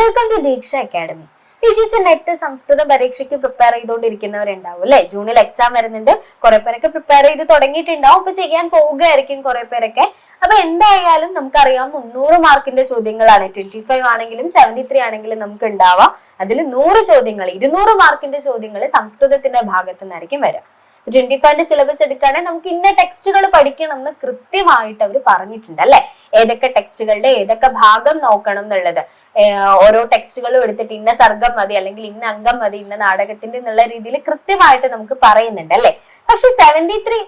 Welcome to Deeksha Academy. U G C NET സംസ്കൃത പരീക്ഷയ്ക്ക് prepare ചെയ്തുകൊണ്ടിരിക്കുന്നവരുണ്ടാവും അല്ലെ? ജൂണിൽ എക്സാം വരുന്നുണ്ട്. കുറെ പേരൊക്കെ പ്രിപ്പയർ ചെയ്ത് തുടങ്ങിയിട്ടുണ്ടാവും. അപ്പൊ ചെയ്യാൻ പോവുകയായിരിക്കും കുറെ പേരൊക്കെ. അപ്പൊ എന്തായാലും നമുക്കറിയാം മുന്നൂറ് മാർക്കിന്റെ ചോദ്യങ്ങളാണ്. ട്വന്റി ഫൈവ് ആണെങ്കിലും സെവന്റി ത്രീ ആണെങ്കിലും നമുക്ക് ഉണ്ടാവാം അതിൽ നൂറ് ചോദ്യങ്ങൾ ഇരുന്നൂറ് മാർക്കിന്റെ ചോദ്യങ്ങൾ സംസ്കൃതത്തിന്റെ ഭാഗത്തു നിന്നായിരിക്കും വരിക. ട്വന്റി ഫൈവിന്റെ സിലബസ് എടുക്കുകയാണെങ്കിൽ നമുക്ക് ഇന്ന ടെക്സ്റ്റുകൾ പഠിക്കണം എന്ന് കൃത്യമായിട്ട് അവർ പറഞ്ഞിട്ടുണ്ട് അല്ലെ? ഏതൊക്കെ ടെക്സ്റ്റുകളുടെ ഏതൊക്കെ ഭാഗം നോക്കണം എന്നുള്ളത്. ഓരോ ടെക്സ്റ്റുകളും എടുത്തിട്ട് ഇന്ന സർഗം മതി അല്ലെങ്കിൽ ഇന്ന അംഗം മതി ഇന്ന നാടകത്തിന്റെ എന്നുള്ള രീതിയിൽ കൃത്യമായിട്ട് നമുക്ക് പറയുന്നുണ്ട് അല്ലെ? പക്ഷെ സെവന്റി ത്രീ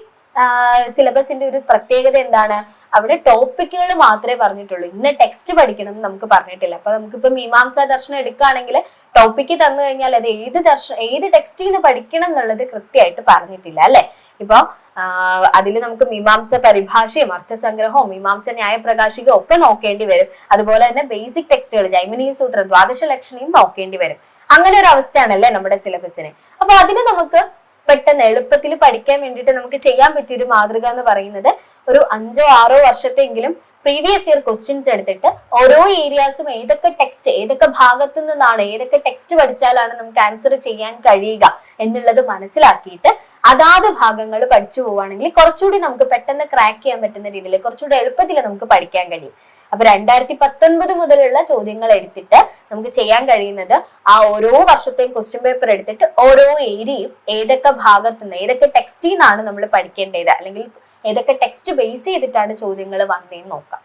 സിലബസിന്റെ ഒരു പ്രത്യേകത എന്താണ്? അവിടെ ടോപ്പിക്കുകൾ മാത്രമേ പറഞ്ഞിട്ടുള്ളൂ. ഇന്ന ടെക്സ്റ്റ് പഠിക്കണം എന്ന് നമുക്ക് പറഞ്ഞിട്ടില്ല. അപ്പൊ നമുക്കിപ്പോ മീമാംസ ദർശനം എടുക്കുകയാണെങ്കിൽ ടോപ്പിക്ക് തന്നു കഴിഞ്ഞാൽ അത് ഏത് ദർശനം ഏത് ടെക്സ്റ്റിൽ നിന്ന് പഠിക്കണം എന്നുള്ളത് കൃത്യമായിട്ട് പറഞ്ഞിട്ടില്ല അല്ലെ? ഇപ്പൊ അതിൽ നമുക്ക് മീമാംസ പരിഭാഷയും അർത്ഥസംഗ്രഹവും മീമാംസ ന്യായപ്രകാശികവും ഒക്കെ നോക്കേണ്ടി വരും. അതുപോലെ തന്നെ ബേസിക് ടെക്സ്റ്റുകൾ ജൈമിനി സൂത്രം ദ്വാദശ ലക്ഷണിയും നോക്കേണ്ടി വരും. അങ്ങനെ ഒരു അവസ്ഥയാണല്ലേ നമ്മുടെ സിലബസിന് അപ്പൊ അതിന് നമുക്ക് പെട്ടെന്ന് എളുപ്പത്തിൽ പഠിക്കാൻ വേണ്ടിയിട്ട് നമുക്ക് ചെയ്യാൻ പറ്റിയ ഒരു മാതൃക എന്ന് പറയുന്നത് ഒരു അഞ്ചോ ആറോ വർഷത്തെങ്കിലും പ്രീവിയസ് ഇയർ ക്വസ്റ്റ്യൻസ് എടുത്തിട്ട് ഓരോ ഏരിയാസും ഏതൊക്കെ ടെക്സ്റ്റ് ഏതൊക്കെ ഭാഗത്തു നിന്നാണ് ഏതൊക്കെ ടെക്സ്റ്റ് പഠിച്ചാലാണ് നമുക്ക് ആൻസർ ചെയ്യാൻ കഴിയുക എന്നുള്ളത് മനസ്സിലാക്കിയിട്ട് അതാത് ഭാഗങ്ങൾ പഠിച്ചു പോവുകയാണെങ്കിൽ കുറച്ചുകൂടി നമുക്ക് പെട്ടെന്ന് ക്രാക്ക് ചെയ്യാൻ പറ്റുന്ന രീതിയിൽ കുറച്ചുകൂടി എളുപ്പത്തിൽ നമുക്ക് പഠിക്കാൻ കഴിയും. അപ്പൊ രണ്ടായിരത്തി പത്തൊൻപത് മുതലുള്ള ചോദ്യങ്ങൾ എടുത്തിട്ട് നമുക്ക് ചെയ്യാൻ കഴിയുന്നത് ആ ഓരോ വർഷത്തെയും ക്വസ്റ്റ്യൻ പേപ്പർ എടുത്തിട്ട് ഓരോ ഏരിയയും ഏതൊക്കെ ഭാഗത്തുനിന്ന് ഏതൊക്കെ ടെക്സ്റ്റിൽ നിന്നാണ് നമ്മൾ പഠിക്കേണ്ടത്? അല്ലെങ്കിൽ ഏതൊക്കെ ടെക്സ്റ്റ് ബേസ് ചെയ്തിട്ടാണ് ചോദ്യങ്ങൾ വന്നതെന്ന് നോക്കാം.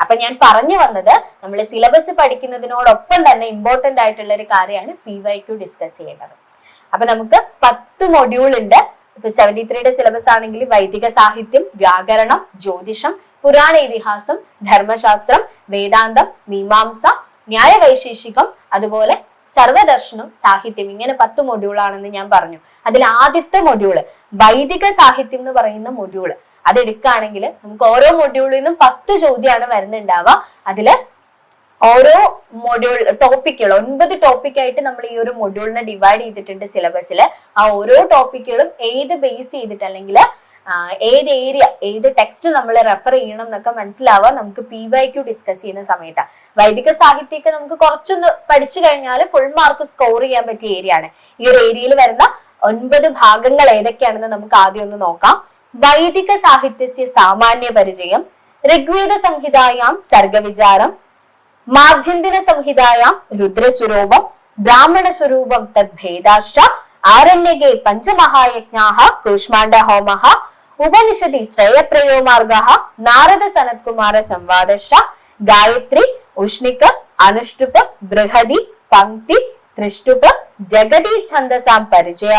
അപ്പൊ ഞാൻ പറഞ്ഞു വന്നത് നമ്മൾ സിലബസ് പഠിക്കുന്നതിനോടൊപ്പം തന്നെ ഇമ്പോർട്ടന്റ് ആയിട്ടുള്ള ഒരു കാര്യമാണ് പി വൈ ക്യു ഡിസ്കസ് ചെയ്യേണ്ടത്. അപ്പൊ നമുക്ക് പത്ത് മൊഡ്യൂൾ ഉണ്ട്. ഇപ്പൊ സെവന്റി ത്രീയുടെ സിലബസ് ആണെങ്കിൽ വൈദിക സാഹിത്യം വ്യാകരണം ജ്യോതിഷം പുരാണ ഇതിഹാസം ധർമ്മശാസ്ത്രം വേദാന്തം മീമാംസ ന്യായവൈശേഷികം അതുപോലെ സർവദർശനം സാഹിത്യം ഇങ്ങനെ പത്ത് മൊഡ്യൂൾ ആണെന്ന് ഞാൻ പറഞ്ഞു. അതിൽ ആദ്യത്തെ മൊഡ്യൂൾ വൈദിക സാഹിത്യം എന്ന് പറയുന്ന മൊഡ്യൂൾ അത് എടുക്കുകയാണെങ്കിൽ നമുക്ക് ഓരോ മൊഡ്യൂളിൽ നിന്നും പത്ത് ചോദ്യമാണ് വരുന്നുണ്ടാവുക. അതിൽ ഓരോ മൊഡ്യൂൾ ടോപ്പിക്കുകൾ ഒൻപത് ടോപ്പിക്കായിട്ട് നമ്മൾ ഈ ഒരു മൊഡ്യൂളിനെ ഡിവൈഡ് ചെയ്തിട്ടുണ്ട് സിലബസിൽ ആ ഓരോ ടോപ്പിക്കുകളും ഏത് ബേസ് ചെയ്തിട്ട് അല്ലെങ്കിൽ ഏത് ഏരിയ ഏത് ടെക്സ്റ്റ് നമ്മൾ റെഫർ ചെയ്യണം എന്നൊക്കെ മനസ്സിലാവാം നമുക്ക് പി വൈ ക്യു ഡിസ്കസ് ചെയ്യുന്ന സമയത്ത്. വൈദിക സാഹിത്യമൊക്കെ നമുക്ക് കുറച്ചൊന്ന് പഠിച്ചു കഴിഞ്ഞാൽ ഫുൾ മാർക്ക് സ്കോർ ചെയ്യാൻ പറ്റിയ ഏരിയ ആണ്. ഈ ഒരു ഏരിയയിൽ വരുന്ന ഒൻപത് ഭാഗങ്ങൾ ഏതൊക്കെയാണെന്ന് നമുക്ക് ആദ്യം ഒന്ന് നോക്കാം. വൈദിക സാഹിത്യസ്യ സാമാന്യ പരിചയം ഋഗ്വേദ സംഹിതായാം സർഗവിചാരം മാധ്യന്തിന സംഹിതായാം രുദ്രസ്വരൂപം ബ്രാഹ്മണ സ്വരൂപം തദ്ഭേദാശ്ച ആരണ്യകേ പഞ്ചമഹായജ്ഞാഹ കൂഷ്മാണ്ഡ ഹോമഃ ഉപനിഷതി ശ്രേയപ്രയോ മാർഗ നാരദ സനത്കുമാര സംവാദശ്ച ഗായത്രി ഉഷ്ണിക അനുഷ്ടുപ് ബൃഹതി പങ്ക്തി ത്രിഷ്ടുപ് ജഗതി ഛന്ദസാം പരിചയ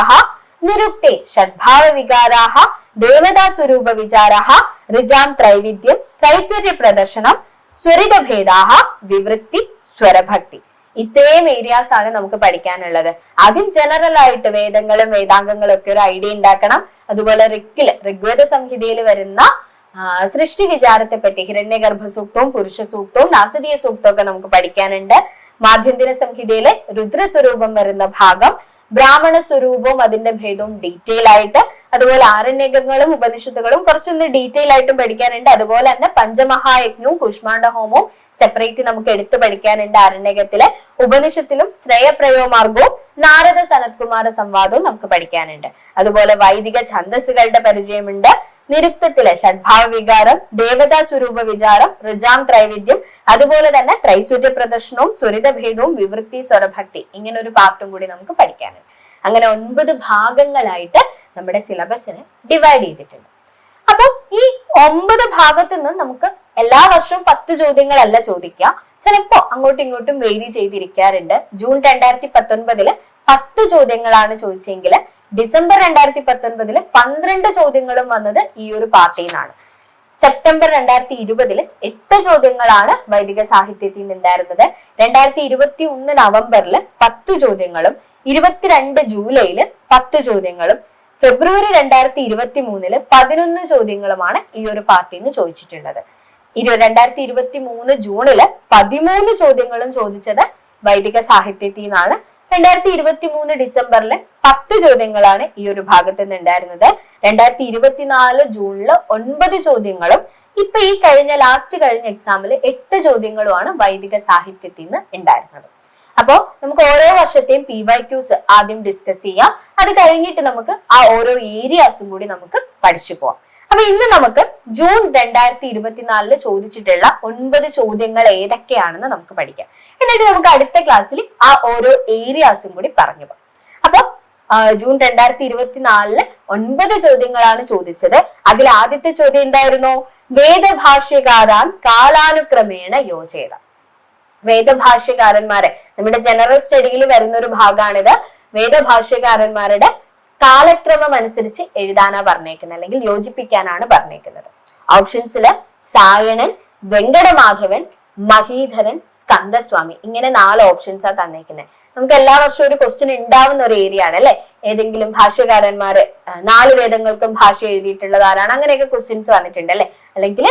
നിരുക്തെ ഷഡ്ഭാവ വികാരാഹ ദേവതാ സ്വരൂപ വിചാരാഹ ഋജാം ത്രൈവിധ്യം ത്രൈശ്വര്യ പ്രദർശനം സ്വരിതഭേദാഹ വിവൃത്തി സ്വരഭക്തി. ഇത്രയും ഏരിയാസ് ആണ് നമുക്ക് പഠിക്കാനുള്ളത്. ആദ്യം ജനറൽ ആയിട്ട് വേദങ്ങളും വേദാംഗങ്ങളും ഒക്കെ ഒരു ഐഡിയ ഉണ്ടാക്കണം. അതുപോലെ ഋക്കിൽ ഋഗ്വേദ സംഹിതയിൽ വരുന്ന സൃഷ്ടി വിചാരത്തെ പറ്റി ഹിരണ്യഗർഭ സൂക്തവും പുരുഷ സൂക്തവും നാസതീയ സൂക്തവും ഒക്കെ നമുക്ക് പഠിക്കാനുണ്ട്. മാധ്യന്തിന സംഹിതയിലെ രുദ്രസ്വരൂപം വരുന്ന ഭാഗം ബ്രാഹ്മണ സ്വരൂപവും അതിന്റെ ഭേദവും ഡീറ്റെയിൽ ആയിട്ട് അതുപോലെ ആരണ്യകങ്ങളും ഉപനിഷത്തുകളും കുറച്ചൊന്ന് ഡീറ്റെയിൽ ആയിട്ടും പഠിക്കാനുണ്ട്. അതുപോലെ തന്നെ പഞ്ചമഹായജ്ഞവും കുഷ്മാണ്ഡ ഹോമവും സെപ്പറേറ്റ് നമുക്ക് എടുത്തു പഠിക്കാനുണ്ട് ആരണ്യകത്തിലെ. ഉപനിഷത്തിലും ശ്രേയപ്രയോമാർഗവും നാരദ സനത്കുമാര സംവാദവും നമുക്ക് പഠിക്കാനുണ്ട്. അതുപോലെ വൈദിക ഛന്ദസ്സുകളുടെ പരിചയമുണ്ട്. നിരുക്തത്തിലെ ഷഡ്ഭാവ വികാരം ദേവതാ സ്വരൂപ വിചാരം ഋജാം ത്രൈവിദ്യം അതുപോലെ തന്നെ ത്രൈസൂര്യ പ്രദർശനവും സ്വരിതഭേദവും വിവൃത്തി സ്വരഭക്തി ഇങ്ങനെ ഒരു പാർട്ടും കൂടി നമുക്ക് പഠിക്കാനുണ്ട്. അങ്ങനെ ഒൻപത് ഭാഗങ്ങളായിട്ട് നമ്മുടെ സിലബസിനെ ഡിവൈഡ് ചെയ്തിട്ടുണ്ട്. അപ്പൊ ഈ ഒമ്പത് ഭാഗത്തു നിന്ന് നമുക്ക് എല്ലാ വർഷവും പത്ത് ചോദ്യങ്ങളല്ല ചോദിക്കുക. ചിലപ്പോ അങ്ങോട്ടും ഇങ്ങോട്ടും വേരി ചെയ്തിരിക്കാറുണ്ട്. ജൂൺ രണ്ടായിരത്തി പത്തൊൻപതിൽ പത്ത് ചോദ്യങ്ങളാണ് ചോദിച്ചെങ്കിൽ ഡിസംബർ രണ്ടായിരത്തി പത്തൊൻപതിൽ പന്ത്രണ്ട് ചോദ്യങ്ങളും വന്നത് ഈ ഒരു പാർട്ടിയിൽ നിന്നാണ്. സെപ്റ്റംബർ രണ്ടായിരത്തി ഇരുപതിൽ എട്ട് ചോദ്യങ്ങളാണ് വൈദിക സാഹിത്യത്തിൽ നിന്നുണ്ടായിരുന്നത്. രണ്ടായിരത്തി ഇരുപത്തി ഒന്ന് നവംബറിൽ പത്ത് ചോദ്യങ്ങളും ഇരുപത്തിരണ്ട് ജൂലൈയിൽ പത്ത് ചോദ്യങ്ങളും ഫെബ്രുവരി രണ്ടായിരത്തി ഇരുപത്തി മൂന്നിൽ പതിനൊന്ന് ചോദ്യങ്ങളുമാണ് ഈ ഒരു പാർട്ടിയിൽ നിന്ന് ചോദിച്ചിട്ടുള്ളത്. ഇരു രണ്ടായിരത്തി ഇരുപത്തി മൂന്ന് ജൂണിൽ പതിമൂന്ന് ചോദ്യങ്ങളും ചോദിച്ചത് വൈദിക സാഹിത്യത്തിൽ നിന്നാണ്. രണ്ടായിരത്തി ഇരുപത്തി മൂന്ന് ഡിസംബറിലെ പത്ത് ചോദ്യങ്ങളാണ് ഈ ഒരു ഭാഗത്ത് നിന്ന് ഉണ്ടായിരുന്നത് രണ്ടായിരത്തി ഇരുപത്തിനാല് ജൂണിൽ ഒൻപത് ചോദ്യങ്ങളും ഇപ്പൊ ഈ കഴിഞ്ഞ ലാസ്റ്റ് കഴിഞ്ഞ എക്സാമിൽ എട്ട് ചോദ്യങ്ങളുമാണ് വൈദിക സാഹിത്യത്തിൽ നിന്ന് ഉണ്ടായിരുന്നത്. അപ്പോ നമുക്ക് ഓരോ വർഷത്തെയും പി വൈ ക്യൂസ് ആദ്യം ഡിസ്കസ് ചെയ്യാം. അത് കഴിഞ്ഞിട്ട് നമുക്ക് ആ ഓരോ ഏരിയാസും കൂടി നമുക്ക് പഠിച്ചു പോവാം. അപ്പൊ ഇന്ന് നമുക്ക് ജൂൺ രണ്ടായിരത്തി ഇരുപത്തിനാലിൽ ചോദിച്ചിട്ടുള്ള ഒൻപത് ചോദ്യങ്ങൾ ഏതൊക്കെയാണെന്ന് നമുക്ക് പഠിക്കാം. എന്നിട്ട് നമുക്ക് അടുത്ത ക്ലാസ്സിൽ ആ ഓരോ ഏരിയാസും കൂടി പറഞ്ഞു പോകാം. അപ്പൊ ജൂൺ രണ്ടായിരത്തി ഇരുപത്തിനാലിൽ ഒൻപത് ചോദ്യങ്ങളാണ് ചോദിച്ചത്. അതിൽ ആദ്യത്തെ ചോദ്യം എന്തായിരുന്നു? വേദഭാഷ്യകാരാൻ കാലാനുക്രമേണ യോജേത വേദഭാഷ്യകാരന്മാരെ നമ്മുടെ ജനറൽ സ്റ്റഡിയിൽ വരുന്ന ഒരു ഭാഗമാണിത് വേദഭാഷ്യകാരന്മാരുടെ കാലക്രമം അനുസരിച്ച് എഴുതാനാ പറഞ്ഞേക്കുന്നത് അല്ലെങ്കിൽ യോജിപ്പിക്കാനാണ് പറഞ്ഞേക്കുന്നത്. ഓപ്ഷൻസിൽ സായണൻ വെങ്കടമാധവൻ മഹീധരൻ സ്കന്ദസ്വാമി ഇങ്ങനെ നാല് ഓപ്ഷൻസ് ആ തന്നേക്കുന്നത് നമുക്ക് എല്ലാ വർഷവും ഒരു ക്വസ്റ്റ്യൻ ഉണ്ടാവുന്ന ഒരു ഏരിയ ആണ് അല്ലെ? ഏതെങ്കിലും ഭാഷകാരന്മാര് നാല് വേദങ്ങൾക്കും ഭാഷ എഴുതിയിട്ടുള്ളത് ആരാണ്? അങ്ങനെയൊക്കെ ക്വസ്റ്റ്യൻസ് വന്നിട്ടുണ്ട് അല്ലെ? അല്ലെങ്കിൽ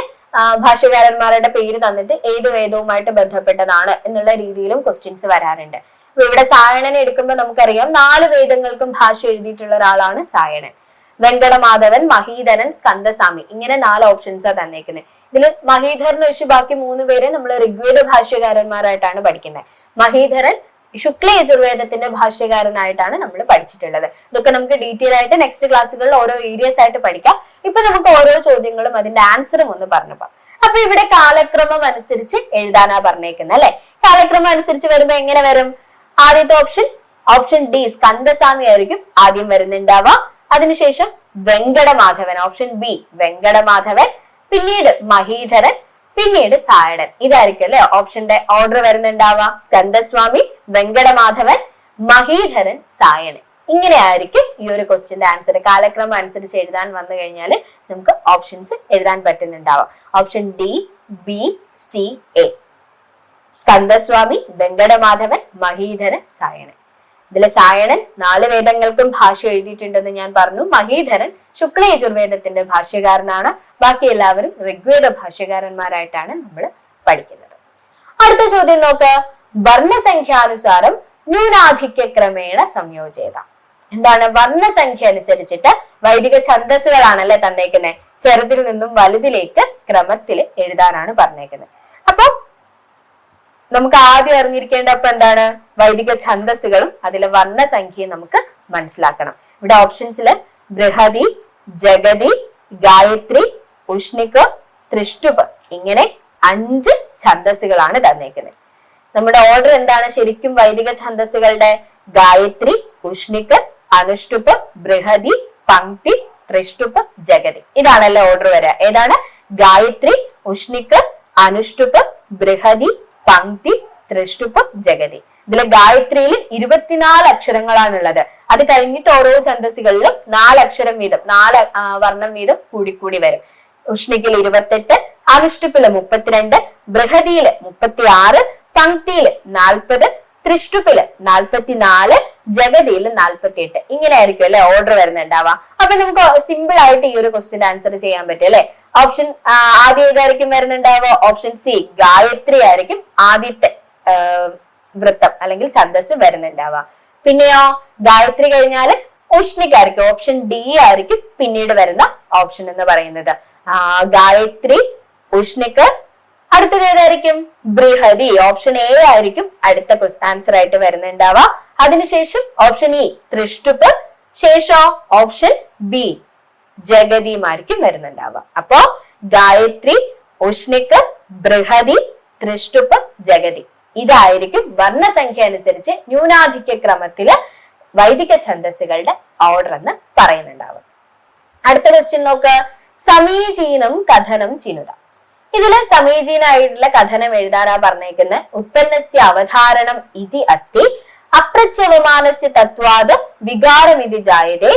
ഭാഷകാരന്മാരുടെ പേര് തന്നിട്ട് ഏത് വേദവുമായിട്ട് ബന്ധപ്പെട്ടതാണ് എന്നുള്ള രീതിയിലും ക്വസ്റ്റ്യൻസ് വരാറുണ്ട്. ഇവിടെ സായണനെ എടുക്കുമ്പോൾ നമുക്കറിയാം നാല് വേദങ്ങൾക്കും ഭാഷ എഴുതിയിട്ടുള്ള ഒരാളാണ് സായണൻ. വെങ്കടമാധവൻ മഹീധരൻ സ്കന്ദസ്വാമി. ഇങ്ങനെ നാല് ഓപ്ഷൻസാണ് തന്നേക്കുന്നത് ഇതിൽ മഹീധരൻ ഒഴിച്ച് ബാക്കി മൂന്ന് പേരെ നമ്മൾ ഋഗ്വേദ ഭാഷ്യകാരന്മാരായിട്ടാണ് പഠിക്കുന്നത് മഹീധരൻ ശുക്ല യജുർവേദത്തിന്റെ ഭാഷ്യകാരനായിട്ടാണ് നമ്മൾ പഠിച്ചിട്ടുള്ളത്. ഇതൊക്കെ നമുക്ക് ഡീറ്റെയിൽ ആയിട്ട് നെക്സ്റ്റ് ക്ലാസ്സുകളിൽ ഓരോ ഏരിയസ് ആയിട്ട് പഠിക്കാം. ഇപ്പൊ നമുക്ക് ഓരോ ചോദ്യങ്ങളും അതിന്റെ ആൻസറും ഒന്ന് പറഞ്ഞു അപ്പൊ ഇവിടെ കാലക്രമം അനുസരിച്ച് എഴുതാനാ പറഞ്ഞേക്കുന്നത് അല്ലെ? കാലക്രമം അനുസരിച്ച് വരുമ്പോ എങ്ങനെ വരും? ആദ്യത്തെ ഓപ്ഷൻ ഓപ്ഷൻ ഡി സ്കന്ദസ്വാമി ആയിരിക്കും ആദ്യം വരുന്നുണ്ടാവുക. അതിനുശേഷം വെങ്കടമാധവൻ ഓപ്ഷൻ ബി വെങ്കടമാധവൻ പിന്നീട് മഹീധരൻ പിന്നീട് സായടൻ. ഇതായിരിക്കും അല്ലെ ഓപ്ഷന്റെ ഓർഡർ വരുന്നുണ്ടാവുക. സ്കന്ദസ്വാമി വെങ്കടമാധവൻ മഹീധരൻ സായണൻ ഇങ്ങനെയായിരിക്കും ഈ ഒരു ക്വസ്റ്റ്യന്റെ ആൻസർ കാലക്രമം അനുസരിച്ച് എഴുതാൻ വന്നു കഴിഞ്ഞാൽ നമുക്ക് ഓപ്ഷൻസ് എഴുതാൻ പറ്റുന്നുണ്ടാവാം option D B C A Skandaswami Venkatamadhavan Mahidharan Sayanan. ഇതിലെ സായണൻ നാല് വേദങ്ങൾക്കും ഭാഷ എഴുതിയിട്ടുണ്ടെന്ന് ഞാൻ പറഞ്ഞു. മഹീധരൻ ശുക്ല യജുർവേദത്തിന്റെ ഭാഷ്യകാരനാണ്. ബാക്കി എല്ലാവരും ഋഗ്വേദ ഭാഷ്യകാരന്മാരായിട്ടാണ് നമ്മൾ പഠിക്കുന്നത്. അടുത്ത ചോദ്യം നോക്ക്. വർണസംഖ്യാനുസാരം ന്യൂനാധിക്യ ക്രമേണ സംയോജേത. എന്താണ്? വർണസംഖ്യ അനുസരിച്ചിട്ട് വൈദിക ഛന്ദസ്സുകളാണല്ലേ തന്നേക്കുന്നത് ചെറുതിൽ നിന്നും വലുതിലേക്ക് ക്രമത്തിൽ എഴുതാനാണ് പറഞ്ഞേക്കുന്നത് നമുക്ക് ആദ്യം അറിഞ്ഞിരിക്കേണ്ട അപ്പൊ എന്താണ്? വൈദിക ഛന്ദസ്സുകളും അതിലെ വർണസംഖ്യയും നമുക്ക് മനസ്സിലാക്കണം. ഇവിടെ ഓപ്ഷൻസിൽ ബൃഹതി ജഗതി ഗായത്രി ഉഷ്ണിക് ത്രിഷ്ടുപ് ഇങ്ങനെ അഞ്ച് ഛന്ദസ്സുകളാണ് തന്നേക്കുന്നത്. നമ്മുടെ ഓർഡർ എന്താണ്? ശരിക്കും വൈദിക ഛന്ദസ്സുകളുടെ ഗായത്രി ഉഷ്ണിക് അനുഷ്ടുപ് ബൃഹതി പങ്ക്തി ത്രിഷ്ടുപ് ജഗതി ഇതാണല്ലോ ഓർഡർ വരിക. ഏതാണ്? ഗായത്രി ഉഷ്ണിക് അനുഷ്ടുപ് ബൃഹതി പങ്ക്തി ത്രിഷ്ടുപ്പ് ജഗതി. ഇതിലെ ഗായത്രിയിൽ ഇരുപത്തിനാല് അക്ഷരങ്ങളാണുള്ളത്. അത് കഴിഞ്ഞിട്ട് ഓരോ ഛന്തസ്സുകളിലും നാല് അക്ഷരം വീതം നാല് വർണം വീതം കൂടിക്കൂടി വരും. ഉഷ്ണിക്കിൽ ഇരുപത്തെട്ട് അനുഷ്ടുപ്പിൽ മുപ്പത്തിരണ്ട് ബൃഹതിയിൽ മുപ്പത്തി ആറ് പങ്ക്തിയിൽ നാൽപ്പത് ത്രിഷ്ടുപ്പിൽ നാൽപ്പത്തിനാല് ജഗതിയിൽ നാൽപ്പത്തി എട്ട് ഇങ്ങനെ ആയിരിക്കും അല്ലെ? ഓർഡർ വരുന്നുണ്ടാവാം അപ്പൊ നമുക്ക് സിമ്പിൾ ആയിട്ട് ഈ ഒരു ക്വസ്റ്റ്യൻ ആൻസർ ചെയ്യാൻ പറ്റും അല്ലെ? ഓപ്ഷൻ ആദ്യം ഏതായിരിക്കും വരുന്നുണ്ടാവുക? ഓപ്ഷൻ സി ഗായത്രി ആയിരിക്കും ആദ്യത്തെ വൃത്തം അല്ലെങ്കിൽ ഛന്ദസ് വരുന്നുണ്ടാവുക. പിന്നെയോ ഗായത്രി കഴിഞ്ഞാൽ ഉഷ്ണിക്കായിരിക്കും ഓപ്ഷൻ ഡി ആയിരിക്കും പിന്നീട് വരുന്ന ഓപ്ഷൻ എന്ന് പറയുന്നത്. ഗായത്രി ഉഷ്ണിക്ക് അടുത്തത് ഏതായിരിക്കും? ബൃഹതി ഓപ്ഷൻ എ ആയിരിക്കും അടുത്ത ആൻസർ ആയിട്ട് വരുന്നുണ്ടാവുക. അതിനുശേഷം ഓപ്ഷൻ ഇ തൃഷ്ടുപ്പ് ശേഷം ഓപ്ഷൻ ബി. ജഗതിയുമായിരിക്കും വരുന്നുണ്ടാവുക. അപ്പോ ഗായത്രി ഉഷ്ണിക്ക് ബൃഹതി തൃഷ്ടുപ്പ് ജഗതി. ഇതായിരിക്കും വർണസംഖ്യ അനുസരിച്ച് ന്യൂനാധിക്യ ക്രമത്തിൽ വൈദിക ഛന്ദസ്സുകളുടെ ഓർഡർ എന്ന് പറയുന്നുണ്ടാവും അടുത്ത ക്വസ്റ്റ്യൻ നോക്ക്. സമീചീനം കഥനം ചിനുത. ഇതിൽ സമീചീനായിട്ടുള്ള കഥനം എഴുതാനാ പറഞ്ഞേക്കുന്ന. ഉത്പന്നസ്യ അവധാരണം ഇതി അസ്തി അപ്രച്യവമാനസ്യ തത്വാത് ഇതി ജായതേ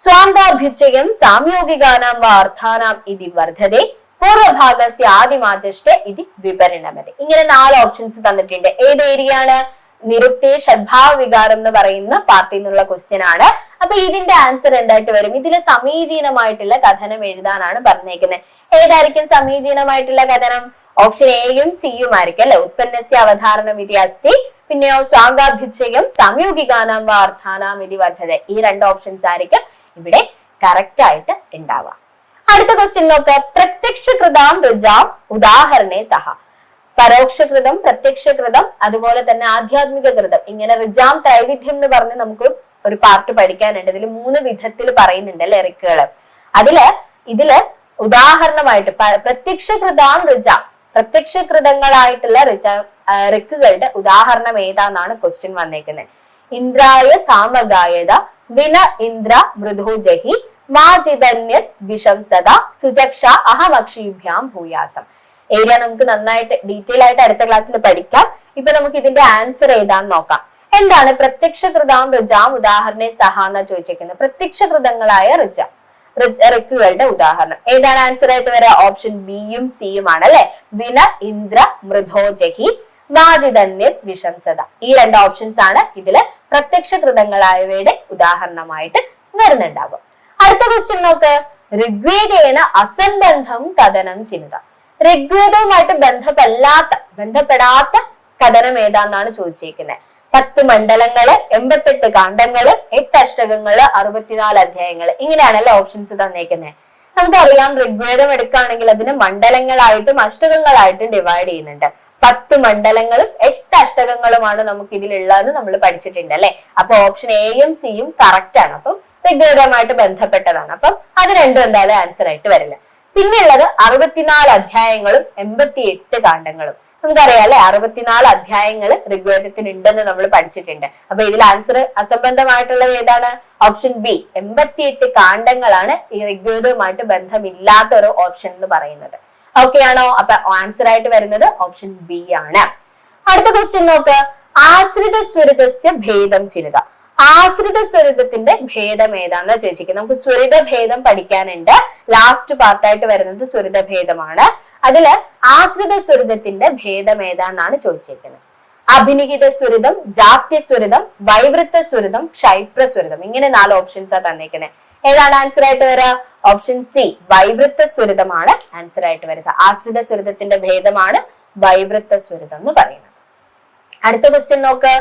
സ്വാന്താഭ്യുച്ചയം സാമ്യോഗികാനാം വാർത്താനാം ഇതി വർദ്ധതെ പൂർവഭാഗസ്യ ആദിമാചഷ്ട ഇതി വിപരിണമതി ഇങ്ങനെ നാല് ഓപ്ഷൻസ് തന്നിട്ടുണ്ട്. ഏത് ഏരിയയാണ്? നിരുക്തി ഷഡ്ഭാവ വികാരം എന്ന് പറയുന്ന പാർട്ടിയിൽ നിന്നുള്ള ക്വസ്റ്റ്യൻ ആണ്. അപ്പൊ ഇതിന്റെ ആൻസർ എന്തായിട്ട് വരും? ഇതിലെ സമീചീനമായിട്ടുള്ള കഥനം എഴുതാനാണ് പറഞ്ഞേക്കുന്നത്. ഏതായിരിക്കും സമീചീനമായിട്ടുള്ള കഥനം? ഓപ്ഷൻ എയും സിയും ആയിരിക്കും അല്ലെ? ഉത്പന്നസ്യ അവധാരണം ഇതി അസ്തി പിന്നെയോ സ്വാഗാഭ്യുച്ചയം സംയോഗികാനാം വാർത്ഥാനാം ഇതി വർദ്ധത ഈ രണ്ട് ഓപ്ഷൻസ് ആയിരിക്കും ഇവിടെ കറക്റ്റ് ആയിട്ട് ഉണ്ടാവുക അടുത്ത ക്വസ്റ്റ്യൻ നോക്ക്. പ്രത്യക്ഷകൃതാം രജാം ഉദാഹരണേ സഹ. പരോക്ഷകൃതം പ്രത്യക്ഷകൃതം അതുപോലെ തന്നെ ആധ്യാത്മിക കൃതം ഇങ്ങനെ ഋജാം ത്രൈവിധ്യം എന്ന് പറഞ്ഞ് നമുക്ക് ഒരു പാർട്ട് പഠിക്കാനുണ്ട്. ഇതിൽ മൂന്ന് വിധത്തിൽ പറയുന്നുണ്ട് അല്ലെ അതിൽ ഇതിൽ ഉദാഹരണമായിട്ട് പ്രത്യക്ഷകൃതാം ഋജ. പ്രത്യക്ഷകൃതങ്ങളായിട്ടുള്ള ഋജ റിക്കുകളുടെ ഉദാഹരണം ഏതാന്നാണ് ക്വസ്റ്റ്യൻ വന്നേക്കുന്നത് ഇന്ദ്രായ സാമഗായത വിന ഇന്ദ്ര മൃദുജഹി മാജിതന്യ വിശംസത സുജക്ഷ അഹമക്ഷീഭ്യാം ഭൂയാസം. ഏരിയ നമുക്ക് നന്നായിട്ട് ഡീറ്റെയിൽ ആയിട്ട് അടുത്ത ക്ലാസ്സിൽ പഠിക്കാം. ഇപ്പൊ നമുക്ക് ഇതിന്റെ ആൻസർ ഏതാന്ന് നോക്കാം. എന്താണ് പ്രത്യക്ഷകൃതാം ഋജാം ഉദാഹരണ സഹ എന്ന ചോദിച്ചിരിക്കുന്നത് പ്രത്യക്ഷകൃതങ്ങളായ ഋജ. റിക്കുകളുടെ ഉദാഹരണം. ഏതാണ് ആൻസർ ആയിട്ട് വരിക ഓപ്ഷൻ ബിയും സിയും ആണ് അല്ലെ വിന ഇന്ദ്ര മൃധോജഹി വിശംസത. ഈ രണ്ട് ഓപ്ഷൻസ് ആണ് ഇതിൽ പ്രത്യക്ഷകൃതങ്ങളായവയുടെ ഉദാഹരണമായിട്ട് വരുന്നുണ്ടാകും അടുത്ത ക്വസ്റ്റ്യൻ നോക്ക്. ഋഗ്വേദേന അസംബന്ധം കഥനം ചിന്ത. ഋഗ്വേദവുമായിട്ട് ബന്ധപ്പെടാത്ത ബന്ധപ്പെടാത്ത കഥനം ഏതാന്നാണ് ചോദിച്ചേക്കുന്നത് പത്ത് മണ്ഡലങ്ങൾ എൺപത്തെട്ട് കാണ്ഡങ്ങൾ എട്ട് അഷ്ടകങ്ങൾ അറുപത്തിനാല് അധ്യായങ്ങൾ. ഇങ്ങനെയാണല്ലോ ഓപ്ഷൻസ് തന്നേക്കുന്നത് നമുക്കറിയാം ഋഗ്വേദം എടുക്കുകയാണെങ്കിൽ അതിന് മണ്ഡലങ്ങളായിട്ടും അഷ്ടകങ്ങളായിട്ടും ഡിവൈഡ് ചെയ്യുന്നുണ്ട്. പത്ത് മണ്ഡലങ്ങളും എട്ട് അഷ്ടകങ്ങളുമാണ് നമുക്ക് ഇതിലുള്ളതെന്ന് നമ്മൾ പഠിച്ചിട്ടുണ്ട് അല്ലെ? അപ്പൊ ഓപ്ഷൻ എയും സിയും കറക്റ്റ് ആണ്. അപ്പം ഋഗ്വേദവുമായിട്ട് ബന്ധപ്പെട്ടതാണ്. അപ്പം അത് രണ്ടും എന്തായാലും ആൻസർ ആയിട്ട് വരില്ല. പിന്നെയുള്ളത് അറുപത്തിനാല് അധ്യായങ്ങളും എൺപത്തി എട്ട് കാണ്ഡങ്ങളും. നമുക്കറിയാം അല്ലെ? അറുപത്തിനാല് അധ്യായങ്ങൾ ഋഗ്വേദത്തിന് ഉണ്ടെന്ന് നമ്മൾ പഠിച്ചിട്ടുണ്ട്. അപ്പൊ ഇതിൽ ആൻസർ അസംബന്ധമായിട്ടുള്ളത് ഏതാണ്? ഓപ്ഷൻ ബി എൺപത്തിയെട്ട് കാണ്ഡങ്ങളാണ് ഈ ഋഗ്വേദവുമായിട്ട് ബന്ധമില്ലാത്ത ഒരു ഓപ്ഷൻ എന്ന് പറയുന്നത്. ഓക്കെ ആണോ? അപ്പൊ ആൻസർ ആയിട്ട് വരുന്നത് ഓപ്ഷൻ ബി ആണ്. അടുത്ത ക്വസ്റ്റ്യൻ നോക്ക്. ആശ്രിത സ്വരിതസ്യ ഭേദം ചിരുത ആശ്രിത സ്വരിതത്തിന്റെ ഭേദം ഏതാന്ന് ചോദിച്ചിരിക്കുന്നത്? നമുക്ക് സ്വരിത ഭേദം പഠിക്കാനുണ്ട് ലാസ്റ്റ് പാർട്ടായിട്ട് വരുന്നത് സ്വരിത ഭേദമാണ് അതിൽ ആശ്രിത സ്വരിതത്തിന്റെ ഭേദം ഏതാന്നാണ് ചോദിച്ചിരിക്കുന്നത്. അഭിനിഹിത സ്വരിതം ജാത്യ സ്വരിതം വൈവൃത്ത സ്വരിതം ക്ഷൈപ്ര സ്വരിതം. ഇങ്ങനെ നാല് ഓപ്ഷൻസാണ് തന്നേക്കുന്നത് ഏതാണ് ആൻസർ ആയിട്ട് വരിക ഓപ്ഷൻ സി വൈവൃത്ത സ്വരിതമാണ് ആൻസർ ആയിട്ട് വരിക ആശ്രിത സ്വരിതത്തിന്റെ ഭേദമാണ് വൈവൃത്ത സ്വരിതം എന്ന് പറയുന്നത്. അടുത്ത ക്വസ്റ്റ്യൻ നോക്ക്.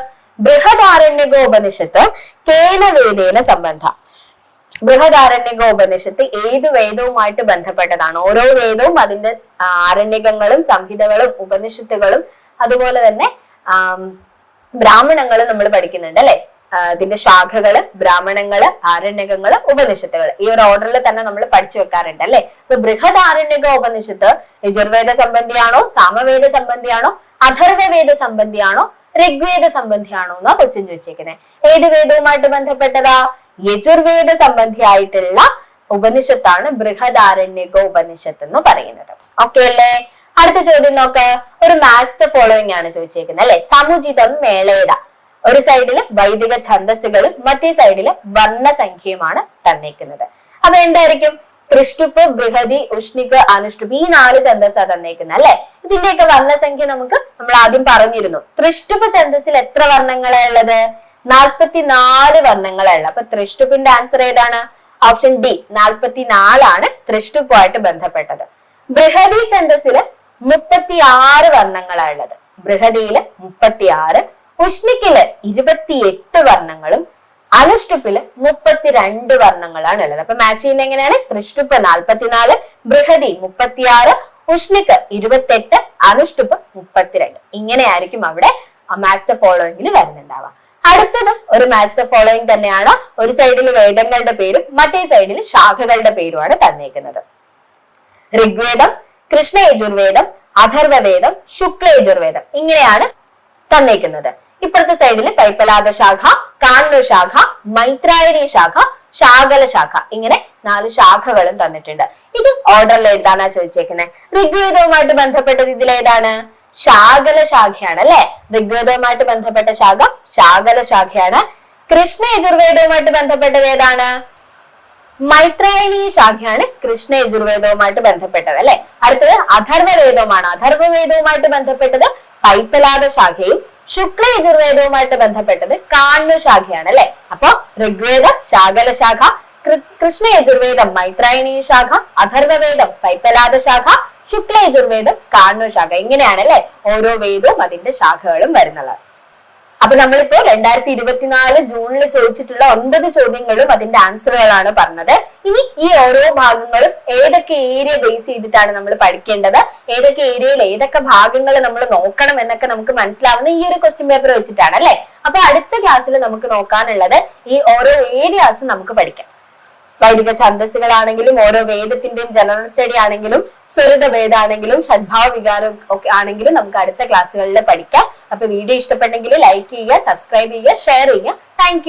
ബൃഹദാരണ്യകോപനിഷത്ത് കേന വേദേന സംബന്ധ. ബൃഹദാരണ്യകോപനിഷത്ത് ഏത് വേദവുമായിട്ട് ബന്ധപ്പെട്ടതാണ്? ഓരോ വേദവും അതിന്റെ ആരണ്യകങ്ങളും സംഹിതകളും ഉപനിഷത്തുകളും അതുപോലെ തന്നെ ബ്രാഹ്മണങ്ങളും നമ്മൾ പഠിക്കുന്നുണ്ട് അല്ലെ? ഇതിന്റെ ശാഖകൾ ബ്രാഹ്മണങ്ങൾ ആരണ്യകങ്ങൾ ഉപനിഷത്തുകൾ ഈ ഒരു ഓർഡറിൽ തന്നെ നമ്മൾ പഠിച്ചു വെക്കാറുണ്ട് അല്ലെ? അപ്പൊ ബൃഹദ് ആരണ്യക ഉപനിഷത്ത് യജുർവേദ സംബന്ധിയാണോ സാമവേദ സംബന്ധിയാണോ അഥർവവേദ സംബന്ധിയാണോ ഋഗ്വേദ സംബന്ധിയാണോ എന്നാ ക്വസ്റ്റ്യൻ ചോദിച്ചേക്കുന്നത് ഏത് വേദവുമായിട്ട് ബന്ധപ്പെട്ടതാ? യജുർവേദ സംബന്ധിയായിട്ടുള്ള ഉപനിഷത്താണ് ബൃഹദാരണ്യക ഉപനിഷത്ത് എന്ന് പറയുന്നത്. ഓക്കെ അല്ലേ? അടുത്ത ചോദ്യം നോക്ക്. ഒരു മാസ്റ്റർ ഫോളോയിങ് ആണ് ചോദിച്ചേക്കുന്നത് അല്ലെ? സമുചിതം മേളേത. ഒരു സൈഡിൽ വൈദിക ഛന്ദസ്സുകളും മറ്റേ സൈഡിൽ വർണസംഖ്യയുമാണ് തന്നേക്കുന്നത്. അപ്പൊ എന്തായിരിക്കും? തൃഷ്ടുപ്പ് ബൃഹതി ഉഷ്ണിക്ക് അനുഷ്ടുപ്പ് ഈ നാല് ഛന്ദസ്സാണ് തന്നേക്കുന്നത് അല്ലെ? ഇതിന്റെയൊക്കെ വർണസംഖ്യ നമുക്ക് നമ്മൾ ആദ്യം പറഞ്ഞിരുന്നു. തൃഷ്ടുപ്പ് ഛന്ദസ്സിൽ എത്ര വർണങ്ങളാണ് ഉള്ളത്? നാൽപ്പത്തിനാല് വർണങ്ങളാ ഉള്ളത്. അപ്പൊ തൃഷ്ടുപ്പിന്റെ ആൻസർ ഏതാണ്? ഓപ്ഷൻ ഡി നാൽപ്പത്തിനാലാണ് തൃഷ്ടുപ്പുമായിട്ട് ബന്ധപ്പെട്ടത്. ബൃഹതി ഛന്ദസ്സിൽ മുപ്പത്തി ആറ് വർണങ്ങളാണ് ഉള്ളത്. ബൃഹതിയിൽ മുപ്പത്തി ആറ് ഉഷ്ണിക്കിൽ ഇരുപത്തിയെട്ട് വർണങ്ങളും അനുഷ്ടുപ്പിൽ മുപ്പത്തിരണ്ട് വർണങ്ങളാണ് ഉള്ളത്. അപ്പൊ മാച്ച് ചെയ്യുന്ന എങ്ങനെയാണ്? ത്രിഷ്ടുപ്പ് നാൽപ്പത്തിനാല് ബൃഹതി മുപ്പത്തിയാറ് ഉഷ്ണിക്ക് ഇരുപത്തെട്ട് അനുഷ്ടുപ്പ് മുപ്പത്തിരണ്ട്. ഇങ്ങനെയായിരിക്കും അവിടെ മാസ്റ്റർ ഫോളോയിങ്ങിൽ വരുന്നുണ്ടാവുക. അടുത്തതും ഒരു മാസ്റ്റർ ഫോളോയിങ് തന്നെയാണ്. ഒരു സൈഡിൽ വേദങ്ങളുടെ പേരും മറ്റേ സൈഡിൽ ശാഖകളുടെ പേരുമാണ് തന്നേക്കുന്നത്. ഋഗ്വേദം കൃഷ്ണയജുർവേദം അഥർവവേദം ശുക്ലയജുർവേദം ഇങ്ങനെയാണ് തന്നേക്കുന്നത്. ഇപ്പുറത്തെ സൈഡിൽ പൈപ്പലാദ ശാഖ കാണ്ണു ശാഖ മൈത്രായണി ശാഖ ശാഖല ശാഖ. ഇങ്ങനെ നാല് ശാഖകളും തന്നിട്ടുണ്ട്. ഇത് ഓർഡറിൽ എഴുതാനാ ചോദിച്ചേക്കുന്നത് ഋഗ്വേദവുമായിട്ട് ബന്ധപ്പെട്ടത് ഇതിലേതാണ് ശാഖല ശാഖയാണ് അല്ലെ? ഋഗ്വേദവുമായിട്ട് ബന്ധപ്പെട്ട ശാഖ ശാഖല ശാഖയാണ്. കൃഷ്ണ യജുർവേദവുമായിട്ട് ബന്ധപ്പെട്ടത് ഏതാണ്? മൈത്രായണി ശാഖയാണ് കൃഷ്ണ യജുർവേദവുമായിട്ട് ബന്ധപ്പെട്ടത് അല്ലെ? അടുത്തത് അഥർവവേദവുമാണ്. അഥർവവേദവുമായിട്ട് ബന്ധപ്പെട്ടത് പൈപ്പലാദ ശാഖയും ശുക്ല യജുർവേദവുമായിട്ട് ബന്ധപ്പെട്ടത് കാണ്ണു ശാഖയാണ് അല്ലെ? അപ്പൊ ഋഗ്വേദ ശാകല ശാഖ കൃഷ്ണ യജുർവേദം മൈത്രായണി ശാഖ അഥർവവേദം പൈപ്പലാദ ശാഖ ശുക്ല യജുർവേദം കാണ്ണു ശാഖ ഇങ്ങനെയാണ് അല്ലെ? ഓരോ വേദവും അതിന്റെ ശാഖകളും വരുന്നത്. അപ്പൊ നമ്മളിപ്പോ രണ്ടായിരത്തി ഇരുപത്തിനാല് ജൂണിൽ ചോദിച്ചിട്ടുള്ള ഒൻപത് ചോദ്യങ്ങളും അതിന്റെ ആൻസറുകളാണ് പറഞ്ഞത്. ഇനി ഈ ഓരോ ഭാഗങ്ങളും ഏതൊക്കെ ഏരിയ ബേസ് ചെയ്തിട്ടാണ് നമ്മൾ പഠിക്കേണ്ടത്? ഏതൊക്കെ ഏരിയയിൽ ഏതൊക്കെ ഭാഗങ്ങൾ നമ്മൾ നോക്കണം എന്നൊക്കെ നമുക്ക് മനസ്സിലാവുന്ന ഈ ഒരു ക്വസ്റ്റ്യൻ പേപ്പർ വെച്ചിട്ടാണ് അല്ലെ? അപ്പൊ അടുത്ത ക്ലാസ്സിൽ നമുക്ക് നോക്കാനുള്ളത് ഈ ഓരോ ഏരിയാസ് നമുക്ക് പഠിക്കാം. വൈദിക ഛന്ദസ്സുകളാണെങ്കിലും ഓരോ വേദത്തിന്റെയും ജനറൽ സ്റ്റഡി ആണെങ്കിലും സ്വരത വേദാണെങ്കിലും സദ്ഭാവ വികാരം ഒക്കെ ആണെങ്കിലും നമുക്ക് അടുത്ത ക്ലാസ്സുകളിൽ പഠിക്കാം. അപ്പൊ വീഡിയോ ഇഷ്ടപ്പെട്ടെങ്കിൽ ലൈക്ക് ചെയ്യുക സബ്സ്ക്രൈബ് ചെയ്യുക ഷെയർ ചെയ്യുക. താങ്ക്